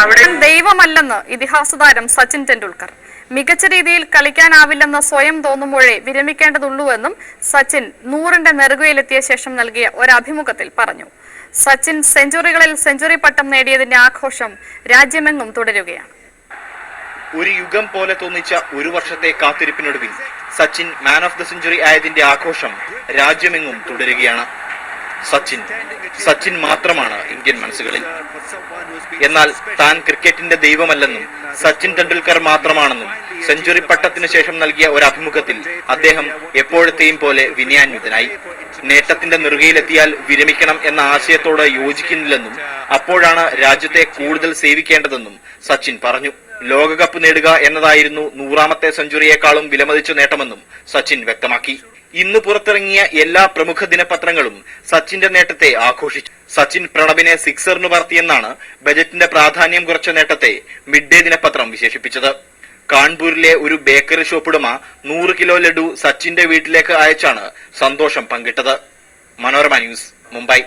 അവിടെ ദൈവമല്ലെന്ന് ഇതിഹാസ താരം സച്ചിൻ ടെണ്ടുൽക്കർ. മികച്ച രീതിയിൽ കളിക്കാനാവില്ലെന്ന് സ്വയം തോന്നുമ്പോഴേ വിരമിക്കേണ്ടതുള്ളൂവെന്നും സച്ചിൻ നൂറിന്റെ നെറുകയിലെത്തിയ ശേഷം നൽകിയ ഒരഭിമുഖത്തിൽ അഭിമുഖത്തിൽ പറഞ്ഞു. സച്ചിൻ സെഞ്ചുറികളിൽ സെഞ്ചുറി പട്ടം നേടിയതിന്റെ ആഘോഷം രാജ്യമെങ്ങും തുടരുകയാണ്. ഒരു യുഗം പോലെ തോന്നിച്ച ഒരു വർഷത്തെ കാത്തിരിപ്പിനൊടുവിൽ Sachin man of the century ആയതിന്റെ ആഘോഷം രാജ്യമെങ്ങും തുടരുകയാണ്. സച്ചിൻ. സച്ചിൻ മാത്രമാണ് ഇന്ത്യൻ മനസ്സുകളിൽ. എന്നാൽ താൻ ക്രിക്കറ്റിന്റെ ദൈവമല്ലെന്നും സച്ചിൻ ടെണ്ടുൽക്കർ മാത്രമാണെന്നും സെഞ്ചുറി പട്ടത്തിന് ശേഷം നൽകിയ ഒരു അഭിമുഖത്തിൽ അദ്ദേഹം എപ്പോഴത്തെയും പോലെ വിനയാന്വിതനായി. നേട്ടത്തിന്റെ നെറുകയിലെത്തിയാൽ വിരമിക്കണം എന്ന ആശയത്തോട് യോജിക്കുന്നില്ലെന്നും അപ്പോഴാണ് രാജ്യത്തെ കൂടുതൽ സേവിക്കേണ്ടതെന്നും സച്ചിൻ പറഞ്ഞു. ലോകകപ്പ് നേടുക എന്നതായിരുന്നു നൂറാമത്തെ സെഞ്ചുറിയേക്കാളും വിലമതിച്ച നേട്ടമെന്നും സച്ചിൻ വ്യക്തമാക്കി. ഇന്ന് പുറത്തിറങ്ങിയ എല്ലാ പ്രമുഖ ദിനപത്രങ്ങളും സച്ചിന്റെ നേട്ടത്തെ ആഘോഷിച്ചു. സച്ചിൻ പ്രണബിനെ സിക്സറിന് പറത്തിയെന്നാണ് ബജറ്റിന്റെ പ്രാധാന്യം കുറച്ച നേട്ടത്തെ മിഡ് ഡേ ദിനപത്രം വിശേഷിപ്പിച്ചത്. കാൺപൂരിലെ ഒരു ബേക്കറി ഷോപ്പുടമ നൂറ് കിലോ ലഡു സച്ചിന്റെ വീട്ടിലേക്ക് അയച്ചാണ് സന്തോഷം പങ്കിട്ടത്. മനോരമ ന്യൂസ് മുംബൈ.